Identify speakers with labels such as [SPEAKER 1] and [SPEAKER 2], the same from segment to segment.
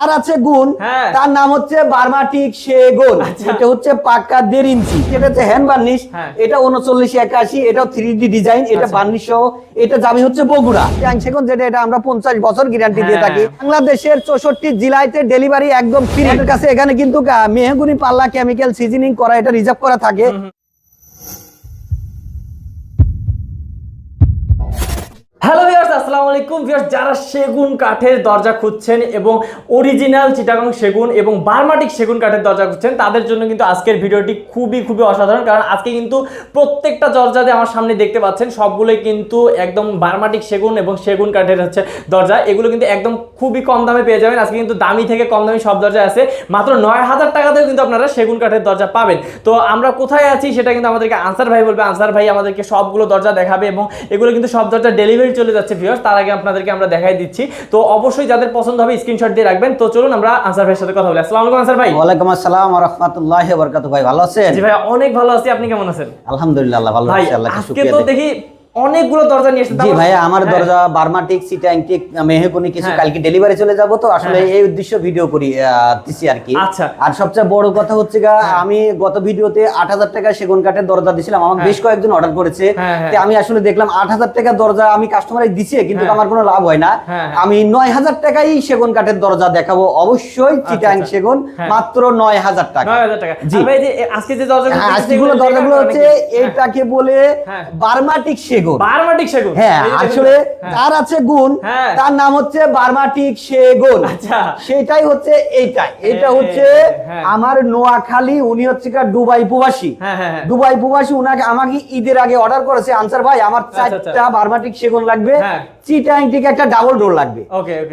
[SPEAKER 1] আর আছে গুণ
[SPEAKER 2] হ্যাঁ।
[SPEAKER 1] তার নাম হচ্ছে বার্মাটিক সেগুন
[SPEAKER 2] আচ্ছা।
[SPEAKER 1] এটা হচ্ছে পাক্কা দেড় ইঞ্চি এটা হচ্ছে হ্যান্ড বার্নিশ। এটা উনচল্লিশ একাশি এটাও থ্রি ডি ডিজাইন এটা। বার্নিশ সহ এটা দামি হচ্ছে বগুড়া সেগুন যেটা এটা আমরা পঞ্চাশ বছর গ্যারান্টি দিয়ে
[SPEAKER 2] হ্যাঁ।
[SPEAKER 1] থাকি বাংলাদেশের চৌষট্টি জেলাতে ডেলিভারি একদম ফ্রি কাছে এখানে কিন্তু মেহগুনি পাল্লা কেমিক্যাল সিজনিং করা এটা রিজার্ভ করা থাকে
[SPEAKER 2] হ্যালো ভিউয়ার্স আসসালামু আলাইকুম ভিউয়ার্স, যারা সেগুন কাঠের দরজা খুঁজছেন এবং অরিজিনাল চিটাগং সেগুন এবং বার্মাটিক সেগুন কাঠের দরজা খুঁজছেন, তাদের জন্য কিন্তু আজকের ভিডিওটি খুবই খুবই অসাধারণ। কারণ আজকে কিন্তু প্রত্যেকটা দরজাতে আমার সামনে দেখতে পাচ্ছেন, সবগুলোই কিন্তু একদম বার্মাটিক সেগুন এবং সেগুন কাঠের হচ্ছে দরজা। এগুলো কিন্তু একদম খুবই কম দামে পেয়ে যাবেন। আজকে কিন্তু দামি থেকে কম দামি সব দরজা আছে। মাত্র নয় হাজার টাকাতেও কিন্তু আপনারা সেগুন কাঠের দরজা পাবেন। তো আমরা কোথায় আছি সেটা কিন্তু আমাদেরকে আনসার ভাই বলবে। আনসার ভাই আমাদেরকে সবগুলো দরজা দেখাবে এবং এগুলো কিন্তু সব দরজা ডেলিভারি চলে যাচ্ছে ভিউয়ার্স। তার আগে আপনাদেরকে আমরা দেখাই দিচ্ছি। তো অবশ্যই যাদের পছন্দ হবে স্ক্রিনশট দিয়ে রাখবেন। তো চলুন আমরা আনসার ভাইয়ের সাথে কথা বলি। আসসালামু আলাইকুম আনসার ভাই।
[SPEAKER 1] ওয়ালাইকুম আসসালাম ওয়া রাহমাতুল্লাহি ওয়া বারাকাতুহু। ভাই ভালো আছেন?
[SPEAKER 2] জি ভাই অনেক ভালো আছি। আপনি কেমন আছেন?
[SPEAKER 1] আলহামদুলিল্লাহ আল্লাহ ভালো আছি আল্লাহকে
[SPEAKER 2] আজকে তো দেখি অনেকগুলো দরজা নিয়ে এসেছেন
[SPEAKER 1] জি ভাই আমার
[SPEAKER 2] হ্যাঁ।
[SPEAKER 1] দরজা বার্মাটিক সিটা অ্যান্টিক মেহেগুনি কিছু
[SPEAKER 2] হ্যাঁ।
[SPEAKER 1] কালকে ডেলিভারি চলে যাব তো আসলে
[SPEAKER 2] হ্যাঁ।
[SPEAKER 1] এই উদ্দেশ্য ভিডিও করি দিছি আর কি
[SPEAKER 2] আচ্ছা।
[SPEAKER 1] আর সবচেয়ে বড় কথা হচ্ছে গা আমি গত ভিডিওতে আট হাজার টাকা সেগুন কাঠের দরজা দিছিলাম আমার। বেশ কয়েকজন অর্ডার করেছে। তো আমি আসলে দেখলাম আট হাজার টাকা দরজা আমি কাস্টমারে দিছি কিন্তু। আমার কোনো লাভ হয় না। আমি নয় হাজার টাকাই সেগুন কাঠের দরজা দেখাবো অবশ্যই চিটাং
[SPEAKER 2] আচ্ছা।
[SPEAKER 1] সেগুন
[SPEAKER 2] হ্যাঁ।
[SPEAKER 1] মাত্র নয় হাজার টাকা
[SPEAKER 2] নয় হাজার টাকা
[SPEAKER 1] জি।
[SPEAKER 2] ভাই যে আজকে যে দরজাগুলো
[SPEAKER 1] আজকেগুলো দরজাগুলো হচ্ছে। এইটাকে বলে। বার্মাটিক সেগুন
[SPEAKER 2] বার্মাটিক সেগুন
[SPEAKER 1] হ্যাঁ। আসলে
[SPEAKER 2] হ্যাঁ।
[SPEAKER 1] তার আছে গুণ
[SPEAKER 2] হ্যাঁ।
[SPEAKER 1] তার নাম হচ্ছে বার্মাটিক সেগুন
[SPEAKER 2] আচ্ছা।
[SPEAKER 1] সেটাই হচ্ছে এইটাই এটা হচ্ছে
[SPEAKER 2] হ্যাঁ।
[SPEAKER 1] আমার নোয়াখালী উনি হচ্ছে দুবাই প্রবাসী। দুবাই প্রবাসী উনাকে আমাকে ঈদের আগে অর্ডার করেছে আনসার ভাই আমার
[SPEAKER 2] আচ্ছা, আচ্ছা।
[SPEAKER 1] চারটা বার্মাটিক সেগুন লাগবে। চিটাং থেকে একটা ডাবল ডোর লাগবে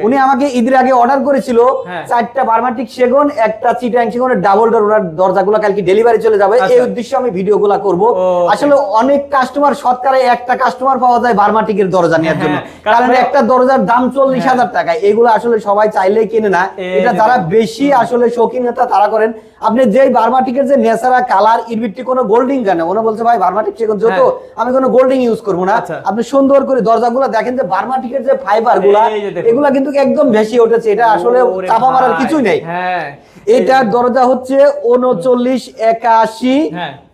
[SPEAKER 1] উনি আমাকে ঈদের আগে অর্ডার করেছিল। চারটা বার্মাটিক সেগুন একটা চিটাং সেগুনের ডাবল ডোর ওনার দরজাগুলো কালকে ডেলিভারি চলে যাবে। এই উদ্দেশ্যে আমি ভিডিওগুলো করব. আসলে অনেক কাস্টমার শতকরা একটা কাস্টমার পাওয়া যায় বার্মাটিকের দরজা নেওয়ার জন্য।
[SPEAKER 2] হ্যাঁ, কারণ
[SPEAKER 1] কারণ একটা দরজার দাম চল্লিশ
[SPEAKER 2] হ্যাঁ।
[SPEAKER 1] হাজার টাকা এগুলো আসলে সবাই চাইলেই কিনে না। এটা
[SPEAKER 2] যে
[SPEAKER 1] যারা বেশি আসলে শৌখিনতা তারা করেন। আপনি যেই বার্মাটিকের যে নেচারা কালার ভিত্তি কোনো গোল্ডিং জানে? ওনা বলছে ভাই বার্মাটিক সেগুন যত
[SPEAKER 2] হ্যাঁ।
[SPEAKER 1] আমি কোনো গোল্ডিং ইউজ করব না।
[SPEAKER 2] আচ্ছা।
[SPEAKER 1] আপনি সুন্দর করে দরজাগুলো দেখেন যে বার্মাটিকের যে
[SPEAKER 2] ফাইবারগুলা যে।
[SPEAKER 1] এগুলা কিন্তু একদম ভেসে উঠেছে। এটা আসলে চাপা মারার কিছুই নেই। এটার দরজা হচ্ছে উনচল্লিশ একাশি।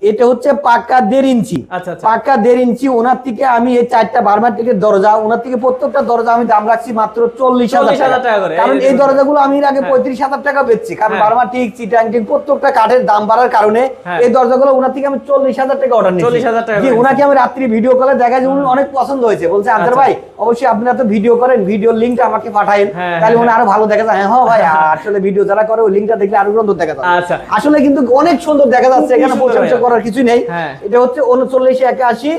[SPEAKER 1] এটা হচ্ছে পাক্কা দেড় ইঞ্চি
[SPEAKER 2] আচ্ছা, আচ্ছা।
[SPEAKER 1] দেড় ইঞ্চি ওনার থেকে আমি এই চারটা বার্মাটিকের দরজা ওনার থেকে প্রত্যেকটা দরজা আমি দাম রাখছি মাত্র চল্লিশ হাজার
[SPEAKER 2] টাকা
[SPEAKER 1] কারণ
[SPEAKER 2] এই।
[SPEAKER 1] দরজাগুলো আমি এর আগে
[SPEAKER 2] হ্যাঁ।
[SPEAKER 1] পঁয়ত্রিশ হাজার টাকা বেচছি কারণ
[SPEAKER 2] হ্যাঁ।
[SPEAKER 1] বার্মাটিক চিটাংটিক প্রত্যেকটা কাঠের দাম বাড়ার কারণে
[SPEAKER 2] হ্যাঁ।
[SPEAKER 1] এই দরজাগুলো ওনার থেকে আমি চল্লিশ হাজার টাকা অর্ডার নিচ্ছি
[SPEAKER 2] 40,000 টাকা
[SPEAKER 1] ওনাকে আমি রাত্রি ভিডিও কলে দেখা যায় উনি অনেক পছন্দ হয়েছে বলছে আন্তর
[SPEAKER 2] আচ্ছা।
[SPEAKER 1] ভাই অবশ্যই আপনারা তো ভিডিও করেন ভিডিও লিঙ্কটা আমাকে পাঠায়েন
[SPEAKER 2] হ্যাঁ,
[SPEAKER 1] তাহলে উনি আরও ভালো দেখা যায় হ্যাঁ হ্যাঁ ভাই আসলে ভিডিও যারা করে ওই লিঙ্কটা দেখলে আরও সুন্দর দেখা যায়
[SPEAKER 2] আচ্ছা।
[SPEAKER 1] আসলে কিন্তু অনেক সুন্দর দেখা যাচ্ছে এখানে প্রশংসা। করার কিছু নেই।
[SPEAKER 2] হ্যাঁ।
[SPEAKER 1] এটা হচ্ছে উনচল্লিশ একাশি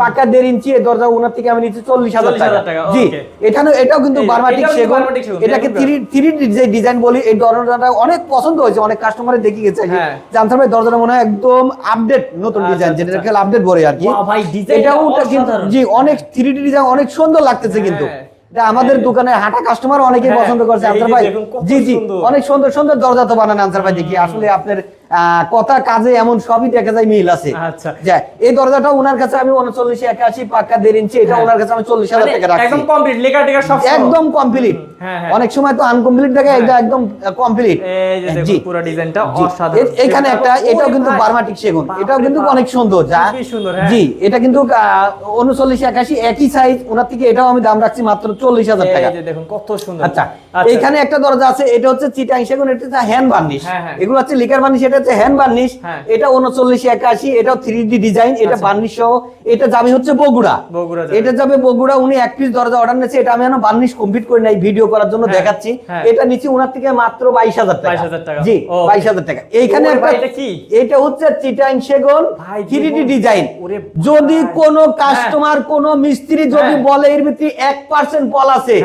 [SPEAKER 1] পাকা দেড় ইঞ্চি দরজা ওনার থেকে আমি নিচ্ছি চল্লিশ হাজার টাকা। জি এখানে এটাও কিন্তু বার্মাটিক সেগুন। এটাকে থ্রি যে ডিজাইন বলি এই দরজাটা অনেক পছন্দ হয়েছে অনেক কাস্টমারের দেখি গেছে।
[SPEAKER 2] হ্যাঁ।
[SPEAKER 1] জানতে দরজাটা মনে হয় একদম আপডেট নতুন ডিজাইন যেটা
[SPEAKER 2] আচ্ছা।
[SPEAKER 1] আপডেট বলে আর কি। এটাও কিন্তু জি অনেক থ্রি ডিজাইন অনেক সুন্দর লাগতেছে কিন্তু।
[SPEAKER 2] হ্যাঁ।
[SPEAKER 1] আমাদের দোকানে হাঁটা কাস্টমার অনেকেই
[SPEAKER 2] হ্যাঁ,
[SPEAKER 1] পছন্দ করছে আনসার ভাই। জি জি অনেক সুন্দর সুন্দর দরজা তো বানান আনসার ভাই দেখি আসলে আপনার কথা কাজে এমন সবই দেখা যায় মিল আছে।
[SPEAKER 2] আচ্ছা।
[SPEAKER 1] এই দরজাটা ওনার কাছে আমি উনচল্লিশ একাশি পাক্কা দেড় ইঞ্চি এটা
[SPEAKER 2] হ্যাঁ।
[SPEAKER 1] ওনার কাছে আমি চল্লিশ হাজার
[SPEAKER 2] মানে
[SPEAKER 1] টাকা রাখছি।
[SPEAKER 2] একদম কমপ্লিট লেখা টেখা সব
[SPEAKER 1] একদম কমপ্লিট
[SPEAKER 2] হ্যাঁ, হ্যাঁ।
[SPEAKER 1] অনেক সময় তো আনকমপ্লিট এটা একদম কমপ্লিট
[SPEAKER 2] এই পুরো ডিজাইনটা অসাধারণ।
[SPEAKER 1] এখানে একটা এটাও কিন্তু। বার্মাটিক সেগুন। এটাও কিন্তু অনেক সুন্দর যা। জি এটা কিন্তু উনচল্লিশ একাশি একই সাইজ ওনার থেকে এটাও আমি দাম রাখছি মাত্র চল্লিশ হাজার টাকা।
[SPEAKER 2] দেখুন কত সুন্দর।
[SPEAKER 1] আচ্ছা
[SPEAKER 2] আচ্ছা।
[SPEAKER 1] এখানে একটা দরজা আছে এটা হচ্ছে চিটাং সেগুন এটা হ্যান্ড বার্নিশ। এগুলো হচ্ছে লিকার বার্নিশ এটা হচ্ছে হ্যান্ড বার্নিশ। এটা উনচল্লিশ একাশি এটাও থ্রি ডি ডিজাইন এটা। বার্নিশ সহ এটা যাবে হচ্ছে বগুড়া
[SPEAKER 2] বগুড়া
[SPEAKER 1] এটা যাবে বগুড়া উনি এক পিস দরজা অর্ডার নিয়েছে এটা আমি এখন বার্নিশ কমপ্লিট করে নাই ভিডিও করার জন্য
[SPEAKER 2] হ্যাঁ,
[SPEAKER 1] দেখাচ্ছি
[SPEAKER 2] হ্যাঁ।
[SPEAKER 1] এটা নিচে উনার থেকে মাত্র বাইশ হাজার টাকা জি বাইশ হাজার টাকা এইখানে একটা
[SPEAKER 2] এটা কি?
[SPEAKER 1] এটা হচ্ছে চিটাং সেগুন থ্রি ডি ডিজাইন যদি। কোনো কাস্টমার কোন মিস্ত্রি যদি
[SPEAKER 2] হ্যাঁ।
[SPEAKER 1] বলে এর ভিতরে এক পার্সেন্ট পল আছে।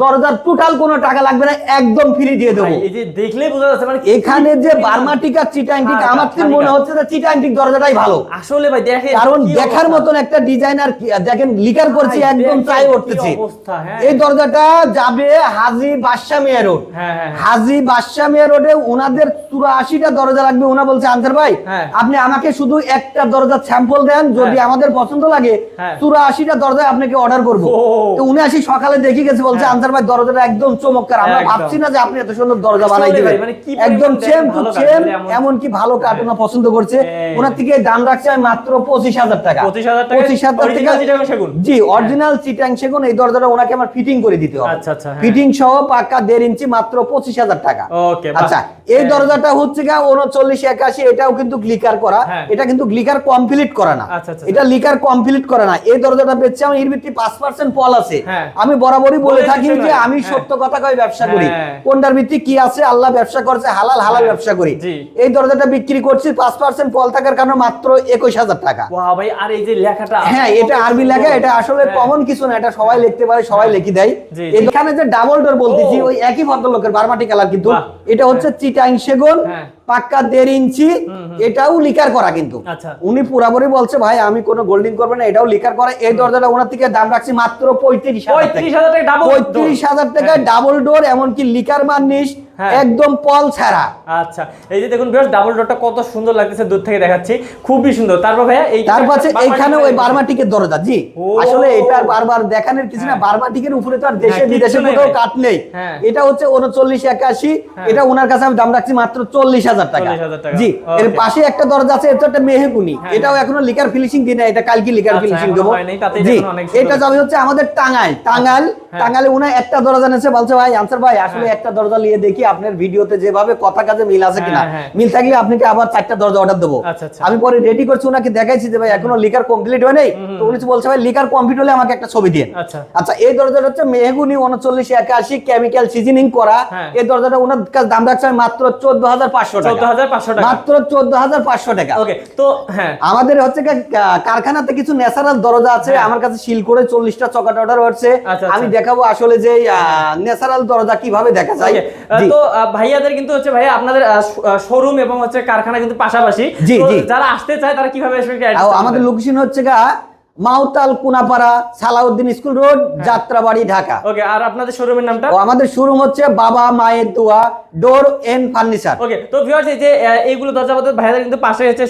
[SPEAKER 1] দরজার টোটাল কোনো টাকা লাগবে না একদম ফ্রি দিয়ে দেবো
[SPEAKER 2] দেখলে বোঝা যাচ্ছে মানে
[SPEAKER 1] এখানে যে বার্মাটিকা চিটাংটিক
[SPEAKER 2] হালকা,
[SPEAKER 1] আমার তো মনে হচ্ছে যে চিটাংটিক দরজাটাই ভালো
[SPEAKER 2] আসলে ভাই দেখেন
[SPEAKER 1] কারণ দেখার মতন একটা ডিজাইনার দেখেন লিকার করছি একদম চাই উঠতেছি। এই দরজাটা যাবে হাজি বাদশা মিয়া রোড। হাজি বাদশা মিয়া রোডে ওনাদের চুরাশিটা দরজা লাগবে ওনা বলছে আনসার ভাই। আপনি আমাকে শুধু একটা দরজা স্যাম্পল দেন যদি
[SPEAKER 2] হ্যাঁ।
[SPEAKER 1] আমাদের পছন্দ লাগে
[SPEAKER 2] হ্যাঁ।
[SPEAKER 1] চুরাশিটা দরজা আপনাকে অর্ডার করব উনি আসি সকালে দেখে গেছে বলছে
[SPEAKER 2] হ্যাঁ।
[SPEAKER 1] আনসার ভাই দরজাটা একদম চমৎকার আমরা ভাবছি না যে আপনি এত সুন্দর দরজা বানাই দিবেন
[SPEAKER 2] মানে
[SPEAKER 1] একদম সেম টু সেম
[SPEAKER 2] মানে এমন-
[SPEAKER 1] এমনকি ভালো কাঠ ওনা পছন্দ করছে
[SPEAKER 2] হ্যাঁ।
[SPEAKER 1] ওনার থেকে দাম রাখছে আমি মাত্র পঁচিশ হাজার টাকা
[SPEAKER 2] 25,000 টাকায়
[SPEAKER 1] পঁচিশ হাজার টাকা জি অরিজিনাল চিটাং সেগুন এই দরজাটা ওনাকে আমার ফিটিং করে দিতে হবে
[SPEAKER 2] আচ্ছা, আচ্ছা, হ্যাঁ।
[SPEAKER 1] ফিটিং সহ পাকা দেড় ইঞ্চি মাত্র পঁচিশ হাজার টাকা আচ্ছা এই
[SPEAKER 2] হ্যাঁ।
[SPEAKER 1] দরজাটা হচ্ছে গা উনচল্লিশ একাশি এটাও কিন্তু গ্লিকার করা
[SPEAKER 2] হ্যাঁ।
[SPEAKER 1] এটা কিন্তু গ্লিকার কমপ্লিট করা না
[SPEAKER 2] আচ্ছা,
[SPEAKER 1] এটা লিকার কমপ্লিট করা না এই দরজাটা বেচছে আমার এর ভিত্তি পাঁচ পার্সেন্ট পল আছে
[SPEAKER 2] হ্যাঁ।
[SPEAKER 1] আমি বরাবরই বলে থাকি যে আমি
[SPEAKER 2] হ্যাঁ।
[SPEAKER 1] সত্য কথা কই ব্যবসা করি
[SPEAKER 2] হ্যাঁ।
[SPEAKER 1] কোনটার ভিত্তি কি আছে আল্লাহ ব্যবসা করছে হালাল হালাল
[SPEAKER 2] হ্যাঁ।
[SPEAKER 1] ব্যবসা করি এই দরজাটা বিক্রি করছি পাঁচ পার্সেন্ট ফল থাকার কারণে মাত্র একুশ হাজার টাকা।
[SPEAKER 2] ভাই আর এই যে লেখাটা
[SPEAKER 1] হ্যাঁ এটা আরবি লেখা এটা আসলে
[SPEAKER 2] হ্যাঁ।
[SPEAKER 1] কমন কিছু না এটা সবাই লিখতে পারে সবাই লিখি দেয়। এখানে যে ডাবল ডোর বলতেছি ওই একই ভদ্রলোকের বারমাটি কালার কিন্তু এটা হচ্ছে চিটাং সেগুন।
[SPEAKER 2] হ্যাঁ।
[SPEAKER 1] পাক্কা দেড় ইঞ্চি এটাও লিকার করা কিন্তু।
[SPEAKER 2] আচ্ছা।
[SPEAKER 1] উনি পুরাপুরি বলছে ভাই আমি কোনো গোল্ডিং করব না এটাও লিকার করা। এই দরজাটা ওনার থেকে দাম রাখছি মাত্র পঁয়ত্রিশ হাজার
[SPEAKER 2] পঁয়ত্রিশ হাজার টাকা ডাবল
[SPEAKER 1] ডাবল ডোর এমনকি লিকার মার্নিশ
[SPEAKER 2] হ্যাঁ।
[SPEAKER 1] একদম পল ছাড়া।
[SPEAKER 2] আচ্ছা এই যে দেখুন বেশ ডাবল ডোরটা কত সুন্দর লাগতেছে দূর থেকে দেখাচ্ছি। খুবই সুন্দর। তারপর ভাইয়া এই
[SPEAKER 1] তার পাশে এইখানে ওই বার্মাটিকের দরজা জি। আসলে এটা বারবার দেখানোর কিছু না
[SPEAKER 2] হ্যাঁ।
[SPEAKER 1] বার্মাটিকের উপরে তো আর দেশে
[SPEAKER 2] হ্যাঁ,
[SPEAKER 1] বিদেশে কোথাও কাট নেই।
[SPEAKER 2] হ্যাঁ।
[SPEAKER 1] এটা হচ্ছে উনচল্লিশ একাশি।
[SPEAKER 2] হ্যাঁ।
[SPEAKER 1] এটা ওনার কাছে আমি দাম রাখছি মাত্র চল্লিশ হাজার
[SPEAKER 2] 40,000 টাকা।
[SPEAKER 1] জি এর পাশে একটা দরজা আছে এটা একটা মেহেগুনি
[SPEAKER 2] হ্যাঁ,
[SPEAKER 1] এটাও এখনও লিকার ফিনিশিং দিই না এটা কালকে লিকার
[SPEAKER 2] আচ্ছা,
[SPEAKER 1] ফিনিশিং দেবো জি। এটা যাবে হচ্ছে আমাদের টাঙ্গাইল টাঙ্গাইল
[SPEAKER 2] হ্যাঁ।
[SPEAKER 1] উনি একটা দরজা নিয়েছে বলছে ভাই আনসার ভাই আসলে
[SPEAKER 2] হ্যাঁ।
[SPEAKER 1] একটা দরজা নিয়ে দেখি আপনার ভিডিওতে যেভাবে কথা কাজে মিল আছে কিনা
[SPEAKER 2] হ্যাঁ, হ্যাঁ।
[SPEAKER 1] মিল থাকলে আপনাকে আবার চারটা দরজা অর্ডার দেবো
[SPEAKER 2] আচ্ছা, আচ্ছা।
[SPEAKER 1] আমি পরে রেডি করছি ওনাকে দেখাইছি যে ভাই এখনও লিকার কমপ্লিট হয় নাই তো উনি বলছে ভাই লিকার কমপ্লিট হলে আমাকে একটা ছবি দিন
[SPEAKER 2] আচ্ছা
[SPEAKER 1] এই দরজাটা হচ্ছে মেহগুনি উনচল্লিশ একাশি কেমিক্যাল সিজনিং করা
[SPEAKER 2] হ্যাঁ।
[SPEAKER 1] এই দরজাটা ওনার দাম রাখছে মাত্র চোদ্দ হাজার পাঁচশো টাকা
[SPEAKER 2] 14,500 টাকা।
[SPEAKER 1] মাত্র চোদ্দ হাজার পাঁচশো টাকা
[SPEAKER 2] ওকে তো হ্যাঁ
[SPEAKER 1] আমাদের হচ্ছে কারখানাতে কিছু ন্যাচারাল দরজা আছে
[SPEAKER 2] হ্যাঁ।
[SPEAKER 1] আমার কাছে সিল করে চল্লিশটা চকাট অর্ডার হচ্ছে
[SPEAKER 2] আচ্ছা,
[SPEAKER 1] আমি
[SPEAKER 2] আচ্ছা।
[SPEAKER 1] দেখাবো আসলে যে ন্যাচারাল দরজা কীভাবে দেখা যায়।
[SPEAKER 2] তো ভাইয়াদের কিন্তু হচ্ছে ভাইয়া আপনাদের শোরুম এবং হচ্ছে কারখানা কিন্তু পাশাপাশি
[SPEAKER 1] জি,
[SPEAKER 2] যারা আসতে চায় তারা কীভাবে আসবে
[SPEAKER 1] আমাদের লোকেশন হচ্ছে গা মাউতাল Konapara Salauddin school road Jatrabari Dhaka
[SPEAKER 2] okay আর আপনাদের শোরুমের নামটা
[SPEAKER 1] ও আমাদের শোরুম হচ্ছে বাবা মায়ের দোয়া ডোর এন্ড ফার্নিচার
[SPEAKER 2] ওকে তো ভিউয়ার্স এই যে এইগুলো দরজাপত্র ভাইয়াদের কিন্তু পাশে হচ্ছে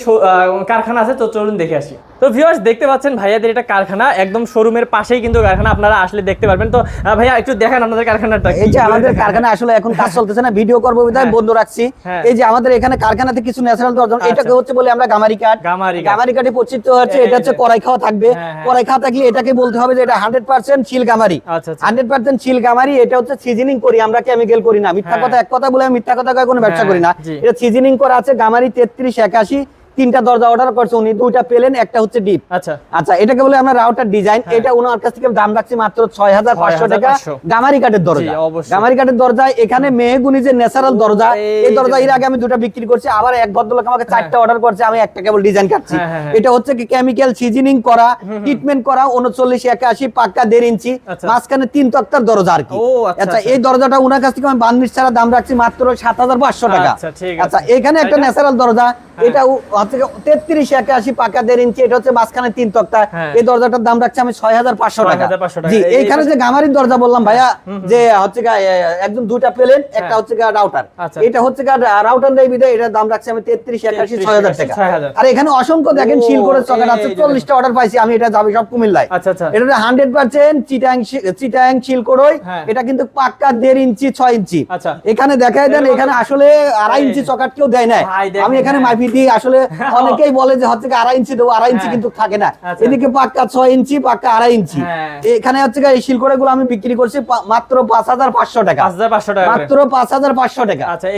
[SPEAKER 2] কারখানা আছে তো চলুন দেখে আসি তো ভিউয়ার্স দেখতে পাচ্ছেন ভাইয়াদের এটা কারখানা একদম শোরুমের পাশেই কিন্তু কারখানা আপনারা আসলে দেখতে পারবেন তো ভাইয়া একটু দেখান আপনাদের কারখানাটা
[SPEAKER 1] এই যে আমাদের কারখানা আসলে এখন কাজ চলতেছে না ভিডিও করব বিধায়
[SPEAKER 2] হ্যাঁ।
[SPEAKER 1] বন্ধ রাখছি
[SPEAKER 2] হ্যাঁ।
[SPEAKER 1] এই যে আমাদের এখানে কারখানাতে কিছু ন্যাচারাল দরজা
[SPEAKER 2] আচ্ছা।
[SPEAKER 1] এটাকে হচ্ছে বলে আমরা গামারি কাঠ
[SPEAKER 2] গামারি।
[SPEAKER 1] গামারি কাঠে পরিচিত হচ্ছে এটা হচ্ছে। কড়াই খাওয়া থাকবে
[SPEAKER 2] হ্যাঁ, হ্যাঁ।
[SPEAKER 1] কি এটাকে বলতে হবে যে এটা হান্ড্রেড পার্সেন্ট শিল গামারি
[SPEAKER 2] আচ্ছা।
[SPEAKER 1] হান্ড্রেড পার্সেন্ট শিল গামারি এটা হচ্ছে সিজনিং করি আমরা কেমিক্যাল করি না মিথ্যা
[SPEAKER 2] হ্যাঁ।
[SPEAKER 1] কথা এক কথা বলে আমি মিথ্যা কথা কোনো ব্যবসা করি না এটা সিজনিং করা আছে গামারি তেত্রিশ একাশি তিনটা দরজা অর্ডার করছে উনি দুইটা পেলেন একটা হচ্ছে ডিপ।
[SPEAKER 2] আচ্ছা।
[SPEAKER 1] আচ্ছা এটাকে বলে আমরা রাউটার ডিজাইন
[SPEAKER 2] হ্যাঁ।
[SPEAKER 1] এটা ওনার কাছ থেকে দাম রাখছি মাত্র ছয় হাজার পাঁচশো টাকা গামারি কাঠের দরজা। গামারি কাঠের দরজা এখানে মেহগুনি যে ন্যাচারাল দরজা
[SPEAKER 2] এই
[SPEAKER 1] দরজা এর আগে আমি দুটো বিক্রি করছি আবার এক ভদ্রলোক আমাকে চারটা অর্ডার করছে আমি একটা কেবল ডিজাইন কাটছি।
[SPEAKER 2] হ্যাঁ, হ্যাঁ, হ্যাঁ।
[SPEAKER 1] এটা হচ্ছে কি কেমিক্যাল সিজনিং করা ট্রিটমেন্ট করা উনচল্লিশ একাশি পাক্কা দেড় ইঞ্চি
[SPEAKER 2] আচ্ছা।
[SPEAKER 1] মাঝখানে তিন তক্তার দরজা আর কি।
[SPEAKER 2] আচ্ছা,
[SPEAKER 1] আচ্ছা
[SPEAKER 2] আচ্ছা।
[SPEAKER 1] এই দরজাটা ওনার কাছ থেকে আমি বান্নিশ ছাড়া দাম রাখছি মাত্র সাত হাজার পাঁচশো টাকা।
[SPEAKER 2] আচ্ছা
[SPEAKER 1] এখানে একটা ন্যাচারাল দরজা এটা হচ্ছে তেত্রিশ একাশি পাকা দেড় ইঞ্চি এটা হচ্ছে মাঝখানে তিন তক্তা।
[SPEAKER 2] হ্যাঁ।
[SPEAKER 1] এই দরজাটার দাম রাখছি আমি ছয় হাজার পাঁচশো টাকা। জি এইখানে যে গামারির দরজা বললাম ভাইয়া যে হচ্ছে একদম দুইটা প্লেন একটা হচ্ছে রাউটার।
[SPEAKER 2] আচ্ছা।
[SPEAKER 1] এটা হচ্ছে রাউটার নেই বিধায় এটার দাম রাখছি আমি তেত্রিশ একাশি ছয় হাজার টাকা। আর এখানে অসংখ্য দেখেন শিল করে চকাট আছে চল্লিশটা অর্ডার পাইছি আমি এটা যাবে সব কুমিল্লায়।
[SPEAKER 2] আচ্ছা, আচ্ছা।
[SPEAKER 1] এটা হান্ড্রেড পার্সেন্ট চিটাং চিটাং শিল করোই
[SPEAKER 2] হ্যাঁ।
[SPEAKER 1] এটা কিন্তু পাক্কা দেড় ইঞ্চি ছয় ইঞ্চি। এখানে দেখাই দেন এখানে আসলে আড়াই ইঞ্চি চকাট কেউ দেয় না আমি এখানে
[SPEAKER 2] হ্যাঁ।
[SPEAKER 1] দিই আসলে অনেকেই বলে যে হচ্ছে আড়াই ইঞ্চি দেবো আড়াই ইঞ্চি
[SPEAKER 2] হ্যাঁ।
[SPEAKER 1] কিন্তু থাকে না
[SPEAKER 2] আচ্ছা।
[SPEAKER 1] এদিকে পাক্কা ছয় ইঞ্চি পাক্কা আড়াই ইঞ্চি
[SPEAKER 2] হ্যাঁ।
[SPEAKER 1] এখানে হচ্ছে এই শিলকড়ে গুলো আমি বিক্রি করছি মাত্র পাঁচ হাজার পাঁচশো টাকা
[SPEAKER 2] 5,500 টাকা করে।
[SPEAKER 1] মাত্র পাঁচ হাজার পাঁচশো টাকা
[SPEAKER 2] আচ্ছা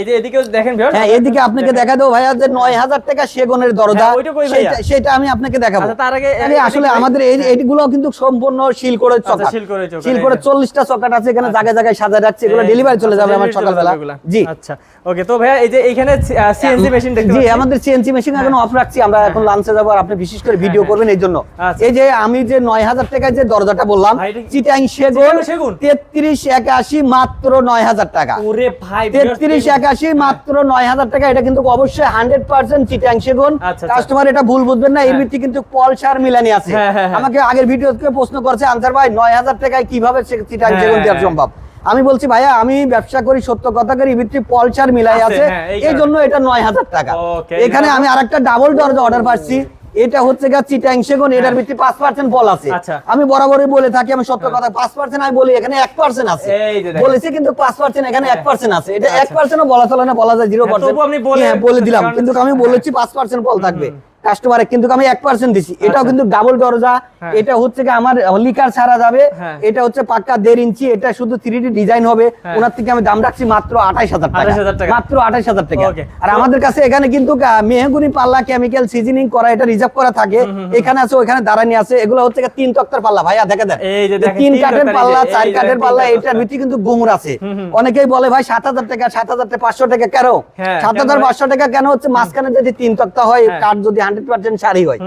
[SPEAKER 2] দেখেন
[SPEAKER 1] হ্যাঁ এদিকে আপনাকে দেখা দেবো ভাইয়া যে নয় হাজার টাকা সেগুনের দরজা
[SPEAKER 2] হ্যাঁ?
[SPEAKER 1] সেটা- আমি আপনাকে দেখাবো
[SPEAKER 2] আচ্ছা, তার আগে
[SPEAKER 1] আসলে আমাদের এই এইগুলো কিন্তু সম্পূর্ণ শিল করে চকাট
[SPEAKER 2] শিল করে চকাট,
[SPEAKER 1] শিল
[SPEAKER 2] এই
[SPEAKER 1] করে
[SPEAKER 2] যে।
[SPEAKER 1] চল্লিশটা চকাট আছে এখানে
[SPEAKER 2] আচ্ছা।
[SPEAKER 1] জায়গায় জায়গায় সাজা রাখছে এগুলো ডেলিভারি চলে
[SPEAKER 2] আচ্ছা,
[SPEAKER 1] যাবে আমার সকালবেলা জি
[SPEAKER 2] আচ্ছা ওকে তো ভাইয়া এই যে এইখানে সিএনজি মেশিন দেখতে
[SPEAKER 1] জি আমাদের সিএনসি মেশিন এখন অফ রাখছি আমরা এখন লাঞ্চে যাব আর আপনি বিশেষ করে ভিডিও
[SPEAKER 2] হ্যাঁ,
[SPEAKER 1] করবেন এই জন্য
[SPEAKER 2] আচ্ছা।
[SPEAKER 1] এই যে আমি যে নয় হাজার টাকায় যে দরজাটা বললাম
[SPEAKER 2] এটা
[SPEAKER 1] চিটাং সেগুন তেত্রিশ একাশি মাত্র নয় হাজার টাকা তেত্রিশ একাশি মাত্র নয় হাজার টাকা এটা কিন্তু অবশ্যই হান্ড্রেড পার্সেন্ট চিটাং সেগুন
[SPEAKER 2] আচ্ছা, আচ্ছা।
[SPEAKER 1] কাস্টমার এটা ভুল বুঝবেন না এর
[SPEAKER 2] হ্যাঁ।
[SPEAKER 1] ভিত্তি কিন্তু পলসার মিলানি আছে
[SPEAKER 2] হ্যাঁ, হ্যাঁ, হ্যাঁ।
[SPEAKER 1] আমাকে আগের ভিডিওতে প্রশ্ন করছে আনসার ভাই নয় হাজার টাকায় কীভাবে চিটাং
[SPEAKER 2] হ্যাঁ,
[SPEAKER 1] সেগুন দেওয়া
[SPEAKER 2] হ্যাঁ।
[SPEAKER 1] সম্ভব আমি বলছি ভাইয়া আমি ব্যবসা করি সত্য কথা করি ভিত্তি পলসার মিলাই
[SPEAKER 2] আছে, হ্যাঁ, এই
[SPEAKER 1] জন্য এটা নয় হাজার টাকা। এখানে আমি আরেকটা ডাবল দরজা অর্ডার পাচ্ছি। এটা হচ্ছে গা চিটাং সেগুন এটার ভিত্তি পাঁচ পার্সেন্ট বল আছে।
[SPEAKER 2] আচ্ছা।
[SPEAKER 1] আমি বরাবরই বলে থাকি আমি সত্য কথা পাঁচ পার্সেন্ট আমি বলি এখানে এক পার্সেন্ট আছে। বলেছি কিন্তু পাঁচ পার্সেন্ট এখানে এক পার্সেন্ট আছে। এটা এক পার্সেন্ট বলা চলে না বলা যায় জিরো
[SPEAKER 2] হ্যাঁ,
[SPEAKER 1] পার্সেন্ট
[SPEAKER 2] বলে-
[SPEAKER 1] বলে দিলাম। কিন্তু আমি বলেছি পাঁচ পার্সেন্ট বল থাকবে। কাস্টমারে কিন্তু আমি এক পার্সেন্ট দিছি। এটাও
[SPEAKER 2] আচ্ছা।
[SPEAKER 1] কিন্তু ডাবল দরজা।
[SPEAKER 2] হ্যাঁ।
[SPEAKER 1] এটা হচ্ছে আমার লিকার ছাড়া যাবে।
[SPEAKER 2] হ্যাঁ।
[SPEAKER 1] এটা হচ্ছে পাক্কা দেড় ইঞ্চি। এটা শুধু থ্রি ডিজাইন হবে।
[SPEAKER 2] হ্যাঁ।
[SPEAKER 1] ওনার থেকে আমি দাম রাখছি মাত্র আঠাইশ হাজার টাকা। মাত্র আঠাইশ হাজার টাকা। আর আমাদের কাছে এখানে কিন্তু মেহগুনি পাল্লা কেমিক্যাল সিজনিং করা এটা রিজার্ভ করা থাকে। এখানে আছে ওখানে দাঁড়ানি আছে। এগুলো হচ্ছে তিন তক্তার পাল্লা। ভাইয়া দেখে দেন। তিন কাঠের পাল্লা চার কাঠের পাল্লা। এটার ভিত্তি কিন্তু গুমুর আছে। অনেকেই বলে ভাই সাত হাজার টাকা সাত হাজার টাকা পাঁচশো টাকা কেন সাত হাজার পাঁচশো টাকা কেন হচ্ছে? মাঝখানে যদি তিন তক্তা হয়
[SPEAKER 2] হ্যাঁ।
[SPEAKER 1] কাঠ যদি হান্ড্রেড পার্সেন্ট শাড়ি হয়।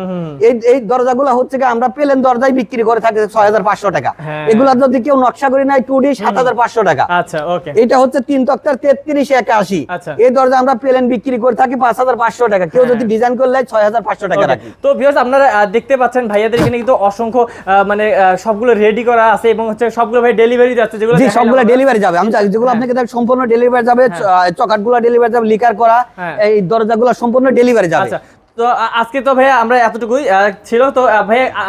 [SPEAKER 1] এই এই দরজাগুলো হচ্ছে কি আমরা প্লেন বিক্রি করে থাকি ছয় হাজার পাঁচশো টাকা।
[SPEAKER 2] হ্যাঁ।
[SPEAKER 1] এগুলা যদি কেউ নকশা করি নাই টু ডি সাত হাজার পাঁচশো টাকা।
[SPEAKER 2] আচ্ছা
[SPEAKER 1] এটা হচ্ছে তিন তক্তার তেত্রিশ একাশি।
[SPEAKER 2] আচ্ছা।
[SPEAKER 1] এই দরজা আমরা প্লেন বিক্রি করে থাকি পাঁচ হাজার পাঁচশো টাকা। কেউ যদি ডিজাইন করলে ছয় হাজার পাঁচশো টাকা রাখি।
[SPEAKER 2] তো ভিউয়ার্স আপনারা দেখতে পাচ্ছেন ভাইয়াদের এখানে কিন্তু অসংখ্য মানে সবগুলো রেডি করা আছে এবং হচ্ছে সবগুলো ভাই ডেলিভারি যাচ্ছে যেগুলো
[SPEAKER 1] জি সবগুলো ডেলিভারি যাবে। আমি চাই যেগুলো
[SPEAKER 2] হ্যাঁ।
[SPEAKER 1] আপনাকে দেখ সম্পূর্ণ ডেলিভারি যাবে চকাটগুলো ডেলিভারি যাবে লিকার করা
[SPEAKER 2] হ্যাঁ।
[SPEAKER 1] এই দরজাগুলো সম্পূর্ণ ডেলিভারি যাবে।
[SPEAKER 2] আচ্ছা। তো আজকে তো ভাইয়া আমরা এতটুকুই ছিল তো আ-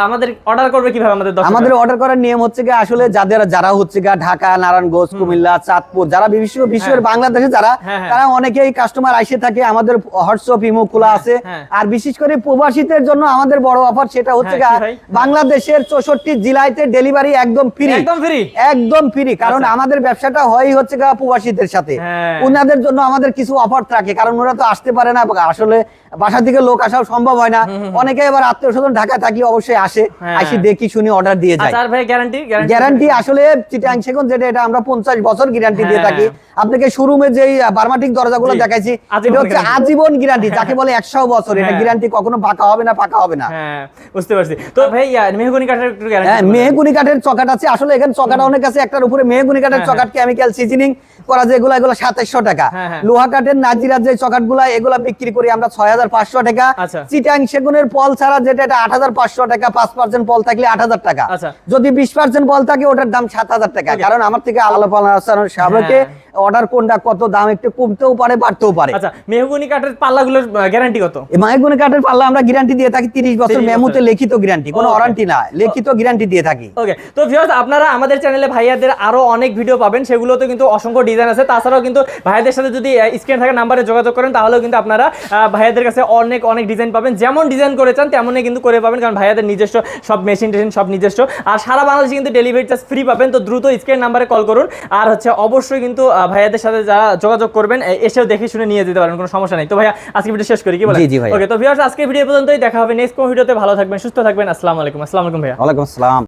[SPEAKER 2] আমাদের অর্ডার করবে কীভাবে আমাদের
[SPEAKER 1] আমাদের অর্ডার করার নিয়ম হচ্ছে গিয়ে আসলে যাদের যারা হচ্ছে গিয়ে ঢাকা নারায়ণগঞ্জ কুমিল্লা চাঁদপুর যারা বিশ্ব বিশ্বের বাংলাদেশে যারা
[SPEAKER 2] হ্যাঁ, হ্যাঁ।
[SPEAKER 1] তারা অনেকেই কাস্টমার আইসে থাকে আমাদের হোয়াটসঅ্যাপ ইমো খোলা আছে
[SPEAKER 2] হ্যাঁ।
[SPEAKER 1] আর বিশেষ করে প্রবাসীদের জন্য আমাদের বড় অফার সেটা হচ্ছে
[SPEAKER 2] হ্যাঁ, কি ভাই?
[SPEAKER 1] বাংলাদেশের চৌষট্টি জেলাতে ডেলিভারি একদম ফ্রি
[SPEAKER 2] একদম ফ্রি
[SPEAKER 1] একদম ফ্রি কারণ
[SPEAKER 2] আচ্ছা।
[SPEAKER 1] আমাদের ব্যবসাটা হয় হচ্ছে গা প্রবাসীদের সাথে
[SPEAKER 2] হ্যাঁ।
[SPEAKER 1] ওনাদের জন্য আমাদের কিছু অফার থাকে কারণ ওরা তো আসতে পারে না আসলে বাসা থেকে লোক আসাও সম্ভব হয় না। অনেকে এবার আত্মীয় স্বজন ঢাকা থাকি অবশ্যই আসে
[SPEAKER 2] হ্যাঁ।
[SPEAKER 1] আসি দেখি শুনি অর্ডার দিয়ে যায়
[SPEAKER 2] আচ্ছা ভাই গ্যারান্টি
[SPEAKER 1] গ্যারান্টি আসলে চিটাং সেগুন যেটা এটা আমরা পঞ্চাশ বছর গ্যারান্টি দিয়ে
[SPEAKER 2] হ্যাঁ।
[SPEAKER 1] থাকি। আপনাকে শোরুমে যেই বার্মাটিক দরজাগুলো দেখাইছি
[SPEAKER 2] আজীবন
[SPEAKER 1] এটা হচ্ছে আজীবন গ্যারান্টি যাকে বলে একশো বছর। এটা
[SPEAKER 2] হ্যাঁ।
[SPEAKER 1] গ্যারান্টি কখনো ফাঁকা হবে না ফাঁকা হবে না।
[SPEAKER 2] হ্যাঁ বুঝতে পারছি। তো ভাই মেহগনি কাঠের
[SPEAKER 1] হ্যাঁ মেহগুনি কাঠের চকাট আছে। আসলে এখানে চকাট অনেক আছে একটার উপরে মেহগুনি কাঠের
[SPEAKER 2] হ্যাঁ,
[SPEAKER 1] চকাট কেমিক্যাল সিজনিং করা যেগুলো এগুলো সাতাইশশো টাকা
[SPEAKER 2] হ্যাঁ, হ্যাঁ।
[SPEAKER 1] লোহা কাঠের নাজিরা যে চকাটগুলা এগুলা বিক্রি করি আমরা ছয় হাজার পাঁচশো টাকা
[SPEAKER 2] আচ্ছা।
[SPEAKER 1] চিটাং সেগুনের পল ছাড়া যেটা এটা আট হাজার পাঁচশো টাকা পাঁচ পার্সেন্ট পল থাকলে আট হাজার টাকা
[SPEAKER 2] আচ্ছা।
[SPEAKER 1] যদি বিশ পার্সেন্ট পল থাকে ওটার দাম সাত হাজার টাকা কারণ আমার থেকে আলাদা পালন সাবেকে অর্ডার কোনটা কত দাম একটু কমতেও পারে বাড়তেও পারে।
[SPEAKER 2] আচ্ছা মেহগুনি কাঠের পাল্লাগুলোর গ্যারান্টি কত?
[SPEAKER 1] এই মায়েগুনি কাঠের পাল্লা আমরা গ্যারান্টি দিয়ে থাকি তিরিশ বছর
[SPEAKER 2] 30
[SPEAKER 1] মেমোতে লিখিত গ্যারান্টি কোনো. ওয়ারান্টি না লিখিত গ্যারান্টি দিয়ে থাকি।
[SPEAKER 2] ওকে তো ভিউয়ার্স আপনারা আমাদের চ্যানেলে ভাইয়াদের আরও অনেক ভিডিও পাবেন সেগুলোতে কিন্তু অসংখ্য ডিজাইন আছে। তাছাড়াও কিন্তু ভাইয়াদের সাথে যদি স্ক্রিন থাকা নাম্বারে যোগাযোগ করেন তাহলেও কিন্তু আপনারা ভাইয়াদের কাছে অনেক অনেক ডিজাইন পাবেন। যেমন ডিজাইন করে চান তেমনই কিন্তু করে পাবেন কারণ ভাইয়াদের নিজস্ব সব মেশিন টেশিন সব নিজস্ব। আর সারা বাংলাদেশে কিন্তু ডেলিভারি চার্জ ফ্রি পাবেন তো দ্রুত স্ক্রিন নাম্বারে কল করুন। আর হচ্ছে অবশ্যই কিন্তু ভাইয়াদের সাথে যারা যোগাযোগ করবেন এসেও দেখে শুনে নিয়ে যেতে পারেন কোনো সমস্যা নেই। তো ভাইয়া আজকে ভিডিও শেষ করি কি বলেন?
[SPEAKER 1] জি
[SPEAKER 2] ওকে তো ভিউয়ার্স আজকে ভিডিও পর্যন্তই দেখা হবে নেক্সট কোন ভিডিওতে ভালো থাকবেন সুস্থ থাকবেন আসসালামু আলাইকুম আসসালামু আলাইকুম ভাইয়া।
[SPEAKER 1] ওয়ালাইকুম আসসালাম।